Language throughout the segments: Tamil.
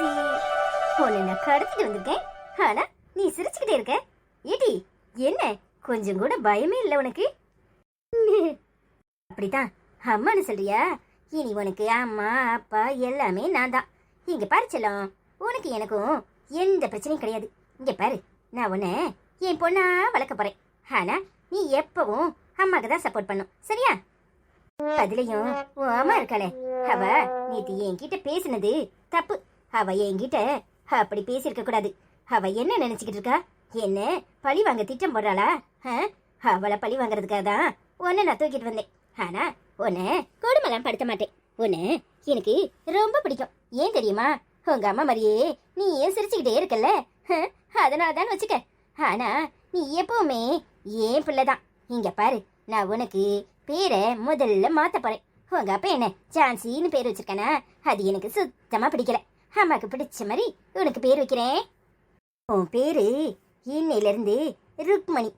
ஜான்சி உன்னை நான் கடத்திட்டு வந்திருக்கேன். ஆனா நீ சிரிச்சுக்கிட்டே இருக்க. ஏடி என்ன? கொஞ்சம் கூட பயமே இல்லை உனக்கு? அப்படிதான் அம்மான்னு சொல்றியா? இனி உனக்கு அம்மா அப்பா எல்லாமே நான் தான். இங்க பாரு செல்லம் உனக்கு எனக்கும் எந்த பிரச்சனையும் கிடையாது. இங்க பாரு நான் உன்னை என் பொண்ணா வளர்க்க போறேன். ஆனா நீ எப்பவும் அம்மாக்கு தான் சப்போர்ட் பண்ணும். சரியா? அதுலயும் உன் அம்மா இருக்காளே. அவ நேத்து என்கிட்ட பேசினது தப்பு. அவ என்கிட்ட அப்படி பேசியிருக்க கூடாது. அவ என்ன நினைச்சுக்கிட்டு இருக்கா? என்ன? பழி வாங்க திட்டம் போடுறாளா? அவளை பழி வாங்குறதுக்காக தான் உன்னை நான் தூக்கிட்டு வந்தேன். ஆனா உன்னை கொடுமெல்லாம் படுத்த மாட்டேன். உன்னை எனக்கு ரொம்ப பிடிக்கும். ஏன் தெரியுமா? உங்க அம்மா மாதிரியே நீ ஏன் சிரிச்சுக்கிட்டே இருக்கல்ல? அதனால தான் வச்சுக்க. ஆனா நீ எப்பவுமே ஏன் பிள்ளைதான் இங்க பாரு நான் உனக்கு பேரை முதல்ல மாத்த போறேன். உங்க அப்பா என்ன ஜான்சின்னு பேர் வச்சிருக்கேனா? அது எனக்கு சுத்தமா பிடிக்கல. அம்மாக்கு பிடிச்ச மாதிரி உனக்கு பேர் வைக்கிறேன். உன் பேரு இன்னையிலேருந்து ருக்மணி.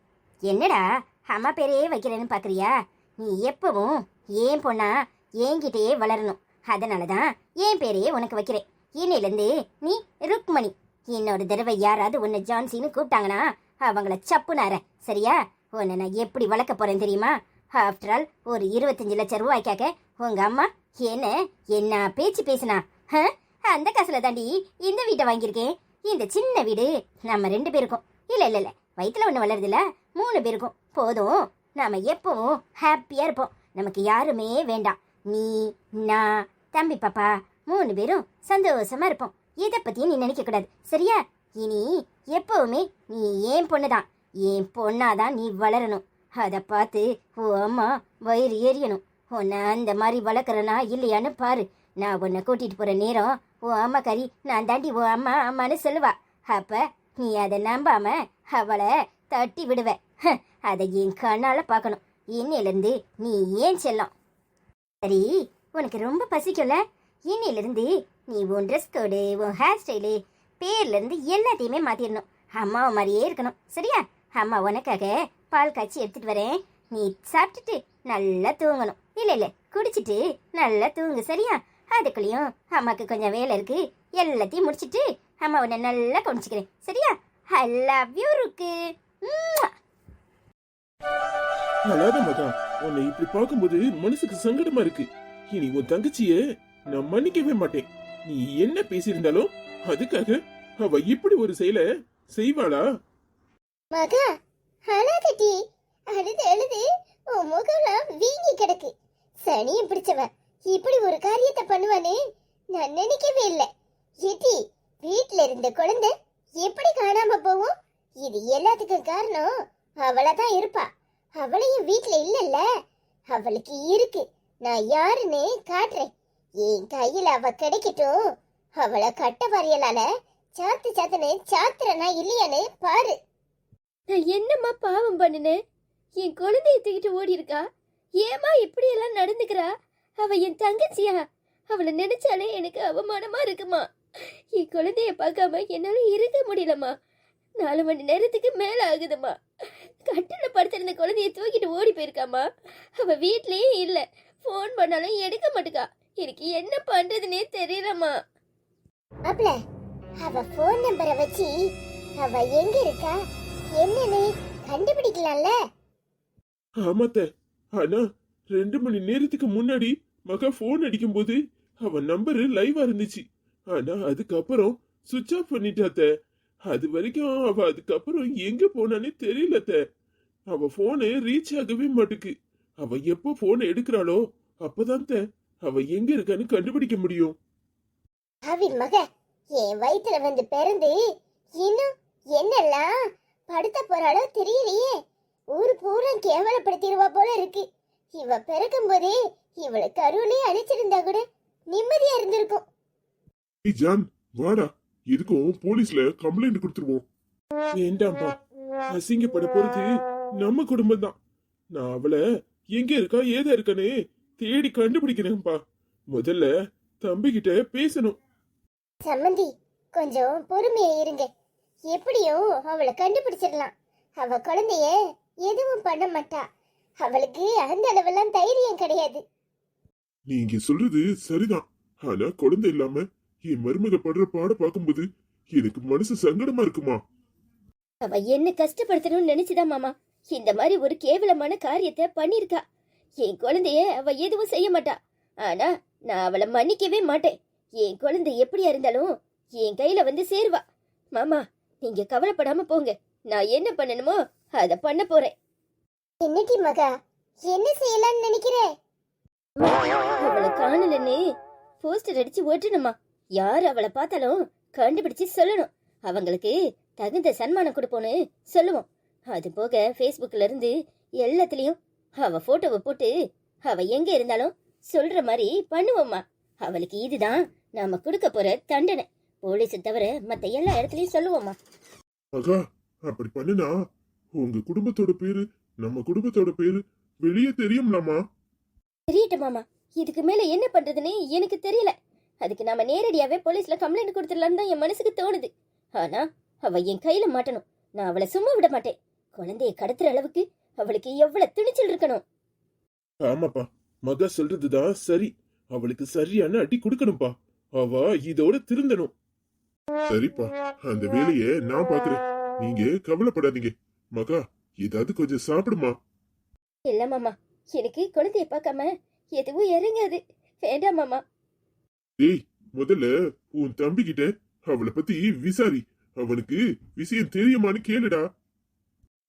என்னடா அம்மா பேரே வைக்கிறேன்னு பார்க்குறியா நீ எப்பவும் ஏன் பொண்ணா என்கிட்டயே வளரணும். அதனால தான் என் பேரையே உனக்கு வைக்கிறேன். இன்னையிலேருந்து நீ ருக்மணி. இன்னொரு தடவை யாராவது உன்னை ஜான்சின்னு கூப்பிட்டாங்கன்னா அவங்கள சப்புனார சரியா? உன்னை நான் எப்படி வளர்க்க போகிறேன் தெரியுமா? ஆஃப்டர் ஆல் ஒரு இருபத்தஞ்சு லட்சம் ரூபாய்க்காக உங்கள் அம்மா என்ன என்ன பேச்சு பேசுனா? ஹ? அந்த காசுல தாண்டி இந்த வீட்டை வாங்கியிருக்கேன். இந்த சின்ன வீடு நம்ம ரெண்டு பேருக்கும். இல்ல இல்ல இல்ல. வயிற்றுல ஒண்ணு இல்ல மூணு பேருக்கும். போதும். நாம எப்பவும் ஹாப்பியா இருப்போம். நமக்கு யாருமே வேண்டாம். நீ நான் தம்பி பாப்பா மூணு பேரும் சந்தோஷமா இருப்போம். இதை பத்தியும் நீ நினைக்க கூடாது. சரியா? இனி எப்பவுமே நீ ஏன் பொண்ணுதான். என் பொண்ணாதான் நீ வளரணும். அதை பார்த்து ஓ அம்மா வயிறு எரியணும். உன்னை அந்த மாதிரி வளர்க்குறனா இல்லையான்னு பாரு. நான் உன்னை கூட்டிட்டு போற நேரம் ஓ அம்மா கறி நான் தாண்டி ஓ அம்மா அம்மான்னு சொல்லுவா. அப்ப நீ அதை நம்பாம அவளை தட்டி விடுவ. ஹ, அதை என் கண்ணால பார்க்கணும். இன்னிலிருந்து நீ ஏன் செல்லும்? சரி உனக்கு ரொம்ப பசிக்கும்ல? இன்னிலிருந்து நீ உன் ட்ரெஸ் கோடு உன் ஹேர் ஸ்டைலு பேர்லேருந்து எல்லாத்தையுமே மாற்றிடணும் அம்மாவை மாதிரியே இருக்கணும். சரியா? அம்மா உனக்காக பால் காய்ச்சி எடுத்துகிட்டு வரேன். நீ சாப்பிட்டுட்டு நல்லா தூங்கணும். இல்லை இல்லை குடிச்சிட்டு நல்லா தூங்கு. சரியா? அதுக்குள்ளேயும் அம்மாக்கு கொஞ்சம் வேலை இருக்கு. எல்லாத்தையும் முடிச்சிட்டு அம்மா உன்னை நல்லா கவனிச்சுக்கிறேன். சரியா? ஐ லவ் யூ ருக்கு. அழாத மகா உன்னை இப்படி பார்க்கும்போது மனசுக்கு சங்கடமா இருக்கு. இனி உன் தங்கச்சிய நான் மன்னிக்கவே மாட்டேன். நீ என்ன பேசியிருந்தாலும் அதுக்காக அவ இப்படி ஒரு செயலை செய்வாளா? மகா அழாதடி அழுது அழுது உன் முகம்லாம் வீங்கி கிடக்கு. சனியும் பிடிச்சவ இப்படி ஒரு காரியத்தை பண்ணுவானே? நான் நினைக்கவே இல்லை. எடி வீட்ல இருந்த குழந்தை எப்படி காணாம போகும்? இது எல்லாத்துக்கும் காரணம் அவளை தான் இருப்பா. அவளையும் வீட்ல இல்லல்ல. அவளுக்கு இருக்கு. நான் யாருன்னு காட்டுறேன். என் கையில அவ கிடைக்கட்டும். அவளை கட்ட வரையலால சாத்து சாத்துன்னு சாத்துறனா இல்லையான்னு பாரு. நான் என்னம்மா பாவம் பண்ணுனேன் என் குழந்தைய தூக்கிட்டு ஓடி இருக்கா ஏமா இப்படி எல்லாம் நடந்துக்கிறா? அவ என் தங்கச்சியா? அவளை நினைச்சாலே எனக்கு அவமானமா இருக்குமா? என் குழந்தைய பார்க்காம என்னால இருக்க முடியலம்மா. நாலு மணி நேரத்துக்கு மேல ஆகுதும்மா. கட்டில படுத்திருந்த குழந்தைய தூக்கிட்டு ஓடி போயிருக்காம்மா. அவ வீட்லயே இல்ல. ஃபோன் பண்ணாலும் எடுக்க மாட்டுக்கா. எனக்கு என்ன பண்றதுனே தெரியலம்மா. அப்பல அவ போன் நம்பரை வச்சு அவ எங்க இருக்கா? என்னன்னு கண்டுபிடிக்கலாம்ல? ஆமாத்த. ஆனா ரெண்டு மணி நேரத்துக்கு முன்னாடி மகா ஃபோன் அடிக்கும்போது அவன் நம்பரு லைவா இருந்துச்சு. ஆனா அதுக்கப்புறம் சுவிட்ச் ஆஃப் பண்ணிட்டாத்த அது வரைக்கும் அவ அதுக்கப்புறம் எங்க போனானே தெரியலத்த அவ போனு ரீச் ஆகவே மாட்டுக்கு. அவ எப்போ போன் எடுக்கிறாளோ அப்பதான் த அவ எங்க இருக்கான்னு கண்டுபிடிக்க முடியும். அவின் மக என் வயித்துல வந்து பிறந்து இன்னும் என்னெல்லாம் படுத்த போறாளோ தெரியலையே. ஊர் பூரா கேவலப்படுத்திடுவா போல இருக்கு. இவ பிறக்கும் போதே இவளை கருவிலே அழிச்சிருந்தா கூட நிம்மதியா இருந்திருக்கும். ஏய் ஜான் வாடா. இதுக்கும் போலீஸ்ல கம்ப்ளைண்ட் கொடுத்துருவோம். வேண்டாம்ப்பா. அசிங்கப்பட போறது நம்ம குடும்பம் தான் நான் அவளை எங்க இருக்கா ஏதா இருக்கானே தேடி கண்டுபிடிக்கிறேன்ப்பா. முதல்ல தம்பி கிட்ட பேசணும். சம்மந்தி கொஞ்சம் பொறுமையா இருங்க. எப்படியும் அவளை கண்டுபிடிச்சிடலாம். அவ குழந்தைய எதுவும் பண்ண மாட்டா. அவளுக்கு அந்த அளவெல்லாம் தைரியம் கிடையாது. நீங்க சொல்றது சரிதான். ஆனா குழந்தை இல்லாம என் மருமக படுற பாட பார்க்கும்போது எனக்கு மனசு சங்கடமா இருக்குமா? அவ என்ன கஷ்டப்படுத்தணும்னு நினைச்சுதான் மாமா. இந்த மாதிரி ஒரு கேவலமான காரியத்தை பண்ணிருக்கா என் குழந்தைய அவ எதுவும் செய்ய மாட்டா. ஆனா நான் அவளை மன்னிக்கவே மாட்டேன். என் குழந்தை எப்படியா இருந்தாலும் என் கையில வந்து சேருவா. மாமா நீங்க கவலைப்படாம போங்க. நான் என்ன பண்ணணுமோ அதை பண்ண போறேன். என்னடி மகா? என்ன செய்யலாம்னு நினைக்கிற? அவளை காணலன்னு போஸ்டர் அடிச்சு ஓட்டணுமா? யார் அவளை பார்த்தாலும் கண்டுபிடிச்சு சொல்லணும். அவங்களுக்கு தகுந்த சன்மானம் கொடுப்போன்னு சொல்லுவோம். அது போக ஃபேஸ்புக்ல இருந்து எல்லாத்துலயும் அவ போட்டோவை போட்டு அவ எங்க இருந்தாலும் சொல்ற மாதிரி பண்ணுவோம்மா. அவளுக்கு இதுதான் நாம கொடுக்க போற தண்டனை. போலீஸை தவிர மத்த எல்லா இடத்துலயும் சொல்லுவோம்மா. மகா அப்படி பண்ணுனா உங்க குடும்பத்தோட பேரு நம்ம குடும்பத்தோட பேரு வெளியே தெரியும்லாமா தெரியட்டும் மாமா. இதுக்கு மேல என்ன பண்றதுன்னு எனக்கு தெரியல. அதுக்கு நாம நேரடியாவே போலீஸ்ல கம்ப்ளைண்ட் கொடுத்துடலான்னு தான் என் மனசுக்கு தோணுது. ஆனா அவ என் கையில மாட்டணும். நான் அவளை சும்மா விட மாட்டேன். குழந்தைய கடத்துற அளவுக்கு அவளுக்கு எவ்வளவு துணிச்சல் இருக்கணும். ஆமாப்பா. மகா சொல்றதுதான் சரி. அவளுக்கு சரியான அடி கொடுக்கணும்ப்பா. அவ இதோட திருந்தணும். சரிப்பா. அந்த வேலைய நான் பாக்குறேன். நீங்க கவலைப்படாதீங்க. மகா ஏதாவது கொஞ்சம் சாப்பிடுமா? இல்ல மாமா எனக்கு குழந்தைய பார்க்காம எதுவும் இறங்காது. வேண்டாம் மாமா. டேய் முதல்ல உன் தம்பி கிட்ட அவளை பத்தி விசாரி. அவனுக்கு விஷயம் தெரியுமான்னு கேளுடா.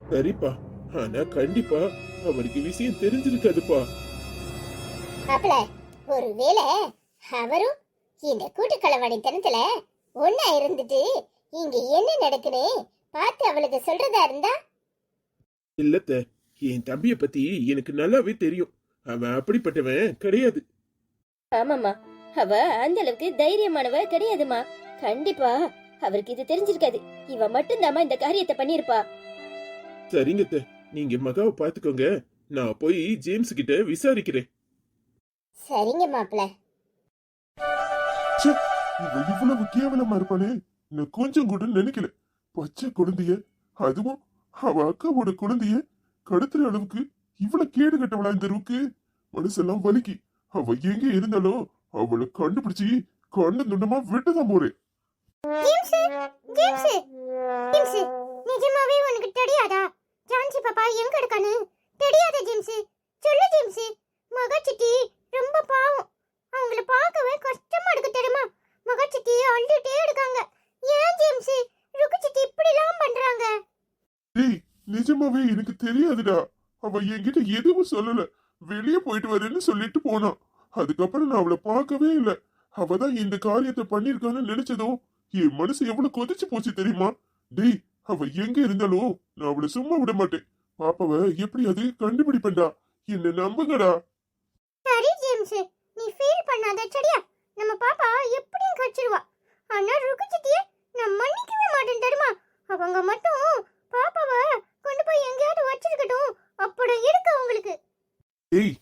சரிப்பா ஆனா கண்டிப்பா அவனுக்கு விஷயம் தெரிஞ்சிருக்காதுப்பா. மாப்பிள ஒருவேளை அவரும் இந்த கூட்டுக்களவாணித்தனத்துல ஒன்னா இருந்துட்டு இங்க என்ன நடக்குன்னு பார்த்து அவளுக்கு சொல்றதா இருந்தா இல்லத்த என் தம்பிய பத்தி எனக்கு நல்லாவே தெரியும். அவன் அப்படிப்பட்டவன் கிடையாது. ஆமாம்மா. அவ அந்த அளவுக்கு தைரியமானவ கிடையாதுமா கண்டிப்பா அவருக்கு இது தெரிஞ்சிருக்காது. இவ மட்டும்தாம்மா இந்த காரியத்தை பண்ணிருப்பா சரிங்க அத்தை. நீங்க மகாவை பாத்துக்கோங்க நான் போய் ஜேம்ஸ் கிட்ட விசாரிக்கிறேன். சரிங்க மாப்பிள. இவன் இவ்வளவு கேவலமா இருப்பானே நான் கொஞ்சம் கூட நினைக்கல. பச்சை குழந்தைய. அதுவும் அவ அக்காவோட குழந்தைய கடத்துற அளவுக்கு இவ்வளவு கேடு கட்டவளா இந்த ரூக்கு? மனசெல்லாம் வலிக்கு. அவ எங்க இருந்தாலும் அவளை கண்டுபிடிச்சு கண்ணு துண்டமா விட்டுதான் போறேன் நிஜமாவே உனக்கு தெரியாதா? ஜான்சி பாப்பா எங்க இருக்கான்னு? தெரியாத ஜேம்ஸ் சொல்லு ஜேம்ஸ் மகா ரொம்ப பாவம். அவங்கள பார்க்கவே கஷ்டமா இருக்கு தெரியுமா? மகா சிட்டி அழுதுட்டே இருக்காங்க. ஏன் ஜேம்ஸ் ருக்குச்சிட்டி இப்படிலாம் பண்றாங்க. டேய் நிஜமாவே எனக்கு தெரியாதுடா. அவ என்கிட்ட எதுவும் சொல்லல. வெளியே போயிட்டு வரேன்னு சொல்லிட்டு போனான் அதுக்கப்புறம் நான் அவளை பார்க்கவே இல்லை. அவ தான் இந்த காரியத்தை பண்ணிருக்கான்னு நினைச்சதும் என் மனசு எவ்வளவு கொதிச்சு போச்சு தெரியுமா? டேய் அவ எங்க இருந்தாலும் நான் அவளை சும்மா விட மாட்டேன். பாப்பாவ எப்படி அது கண்டுபிடிப்பேன்டா. என்ன நம்புங்கடா. சரி ஜேம்ஸ். நீ ஃபீல் பண்ணாத சரியா? நம்ம பாப்பா எப்படியும் கச்சிருவா ஆனா ருக்கு நான் மன்னிக்கவே மாட்டேன் தெரியுமா? அவங்க மட்டும் பாப்பாவை கொண்டு போய் எங்கேயாவது வச்சிருக்கட்டும். அப்படி இருக்கு உங்களுக்கு டேய்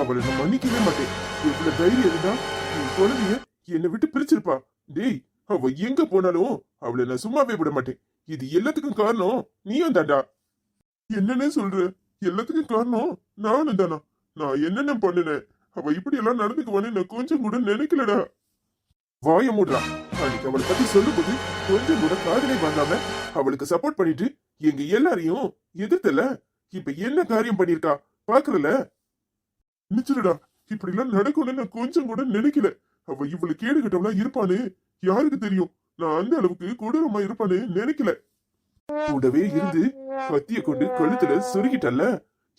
அவளை நான் மன்னிக்கவே மாட்டேன். இவ்வளவு தைரியம் இருந்தா என் குழந்தைய என்னை விட்டு பிரிச்சிருப்பா. டேய் அவ எங்க போனாலும் அவளை நான் சும்மாவே விட மாட்டேன். இது எல்லாத்துக்கும் காரணம் நீயும் தாண்டா. என்னன்னு சொல்ற? எல்லாத்துக்கும் காரணம் நானும் தானா? நான் என்னென்ன பண்ணினேன்? அவ இப்படி எல்லாம் நடந்துக்குவான்னு நான் கொஞ்சம் கூட நினைக்கலடா. வாய மூடுறா. அன்னைக்கு அவளை பத்தி சொல்லும்போது கொஞ்சம் கூட காதலை பண்ணாம அவளுக்கு சப்போர்ட் பண்ணிட்டு எங்க எல்லாரையும் எதிர்த்தல. இப்ப என்ன காரியம் பண்ணிருக்கா? பாக்குறல? நிச்சிருடா இப்படி எல்லாம் நடக்கும்னு நான் கொஞ்சம் கூட நினைக்கல. அவ இவ்வளவு கேடு கட்டவளா இருப்பானு யாருக்கு தெரியும்? நான் அந்த அளவுக்கு கொடூரமா இருப்பானு நினைக்கல. கூடவே இருந்து கத்திய கொண்டு கழுத்துல சொருகிட்டல்ல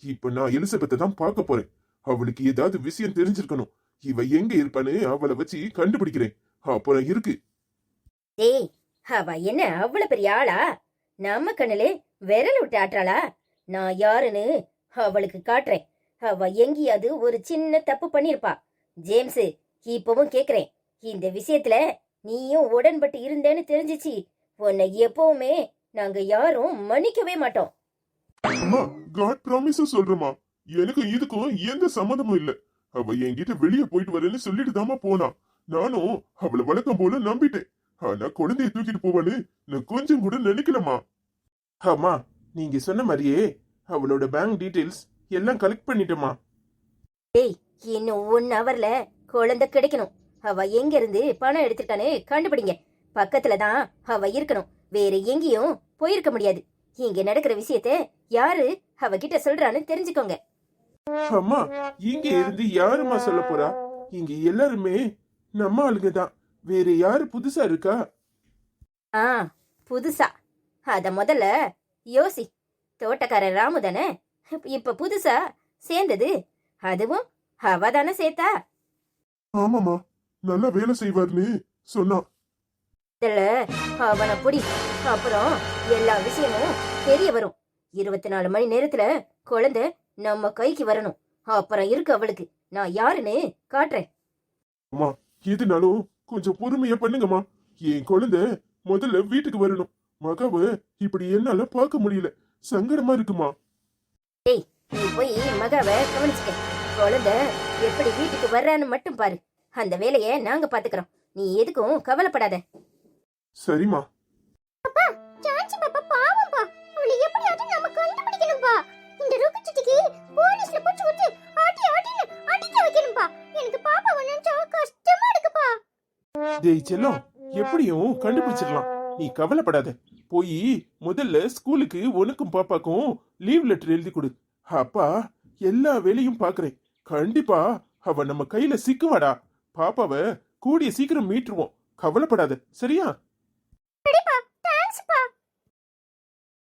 இப்ப நான் எலிசபெத்தை தான் பார்க்க போறேன். அவளுக்கு ஏதாவது விஷயம் தெரிஞ்சிருக்கணும். இவ எங்க இருப்பான்னு அவளை வச்சு கண்டுபிடிக்கிறேன். அப்புறம் இருக்கு. டேய் அவ என்ன அவ்வளவு பெரிய ஆளா? நம்ம கண்ணுல விரல் விட்டு ஆட்டுறாளா? நான் யாருன்னு அவளுக்கு காட்டுறேன். அவ எங்கேயாவது ஒரு சின்ன தப்பு பண்ணிருப்பா. ஜேம்ஸ் இப்பவும் கேக்குறேன். இந்த விஷயத்துல நீயும் உடன்பட்டு இருந்தேன்னு தெரிஞ்சிச்சு. உன்னை எப்பவுமே நாங்க யாரும் மன்னிக்கவே மாட்டோம். அம்மா காட் ப்ராமிஸ சொல்றமா எனக்கு இதுக்கும் எந்த சம்மதமும் இல்ல. அவ என்கிட்ட வெளியே போயிட்டு வரேன்னு சொல்லிட்டு தாமா போனா. நானும் அவளை வழக்கம் போல நம்பிட்டேன். ஆனா குழந்தைய தூக்கிட்டு போவான்னு நான் கொஞ்சம் கூட நினைக்கலமா ஆமா நீங்க சொன்ன மாதிரியே அவளோட பேங்க் டீடைல்ஸ் எல்லாம் கலெக்ட் பண்ணிட்டோமா டேய் இன்னும் ஒன் ஹவர்ல குழந்தை கிடைக்கணும். அவ எங்க இருந்து பணம் எடுத்துட்டானே கண்டுபிடிங்க. பக்கத்துல தான் அவ இருக்கணும். வேற எங்கேயும் போயிருக்க முடியாது. இங்க நடக்கிற விஷயத்த யாரு அவகிட்ட சொல்றான்னு தெரிஞ்சுக்கோங்க. அம்மா இங்க இருந்து யாரும்மா சொல்ல போறா? இங்க எல்லாருமே நம்ம ஆளுங்க தான். வேற யாரு புதுசா இருக்கா? ஆ புதுசா. அத முதல்ல யோசி. தோட்டக்காரர் ராமு தானே? இப்ப புதுசா சேர்ந்தது. அதுவும் அவ தானே சேர்த்தா? ஆமாமா நல்லா வேலை செய்வார்னு சொன்னா. இதுல அவனை புடி. அப்புறம் எல்லா விஷயமும் தெரிய வரும். இருபத்தி நாலு மணி நேரத்துல குழந்தை நம்ம கைக்கு வரணும். அப்புறம் இருக்கு அவளுக்கு. நான் யாருன்னு காட்டுறேன். அம்மா எதுனாலும் கொஞ்சம் பொறுமையா பண்ணுங்கம்மா. என் குழந்தை முதல்ல வீட்டுக்கு வரணும். மகாவ இப்படி என்னால பார்க்க முடியல. சங்கடமா இருக்குமா? நீ போய் மகாவை கவனிச்சுக்க. குழந்தை எப்படி வீட்டுக்கு வர்றான்னு மட்டும் பாரு. அந்த வேலையை நாங்க பாத்துக்கிறோம். நீ எதுக்கும் கவலைப்படாத. சரிம்மா. டேய் செல்லம் எப்படியும் கண்டுபிடிச்சிடலாம். நீ கவலைப்படாத. போய் முதல்ல ஸ்கூலுக்கு உனக்கும் பாப்பாக்கும் லீவ் லெட்டர் எழுதி கொடு. அப்பா எல்லா வேலையும் பாக்குறேன். கண்டிப்பா அவ நம்ம கையில சிக்குவாடா. பாப்பாவ கூடிய சீக்கிரம் மீட்டுருவோம். கவலைப்படாத. சரியா?